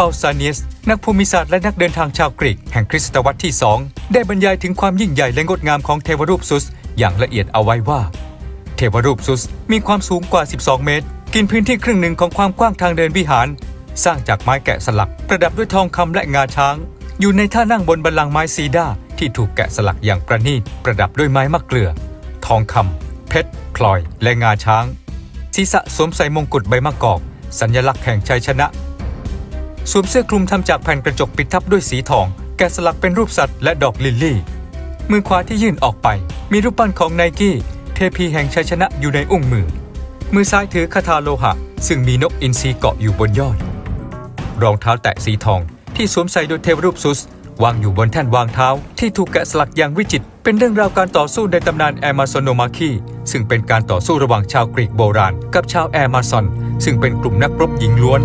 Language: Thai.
เปาซาเนียส นักภูมิศาสตร์และนักเดินทางชาวกรีก แห่งคริสตวรรษที่ 2 ได้บรรยายถึงความยิ่งใหญ่และงดงามของเทวรูปซุส อย่างละเอียดเอาไว้ว่า เทวรูปซุสมีความสูงกว่า 12 เมตร กินพื้นที่ครึ่งหนึ่งของความกว้างทางเดินวิหาร สร้างจากไม้แกะสลัก ประดับด้วยทองคำและงาช้าง อยู่ในท่านั่งบนบัลลังไม้ซีดาที่ถูกแกะสลักอย่างประณีตประดับด้วยไม้มะเกลือ ทองคำเพชรพลอยและงาช้าง ศีรษะสวมใส่มงกุฎใบมะกอก สัญลักษณ์แห่งชัยชนะ สวมเสื้อคลุมทำจากแผ่นกระจกปิดทับด้วยสีทอง แกะสลักเป็นรูปสัตว์และดอกลิลลี่ มือขวาที่ยื่นออกไป มีรูปปั้นของไนกี้ เทพีแห่งชัยชนะอยู่ในอุ้งมือ มือซ้ายถือคาถาโลหะ ซึ่งมีนกอินทรีเกาะอยู่บนยอด รองเท้าแตะสีทองที่สวมใส่โดยเทวรูปซุส วางอยู่บนแท่นวางเท้า ที่ถูกแกะสลักอย่างวิจิตรเป็นเรื่องราวการต่อสู้ในตำนานแอมาซอนโนมาคีซึ่งเป็นการต่อสู้ระหว่างชาวกรีกโบราณ กับชาวแอมาซอน ซึ่งเป็นกลุ่มนักรบหญิงล้วน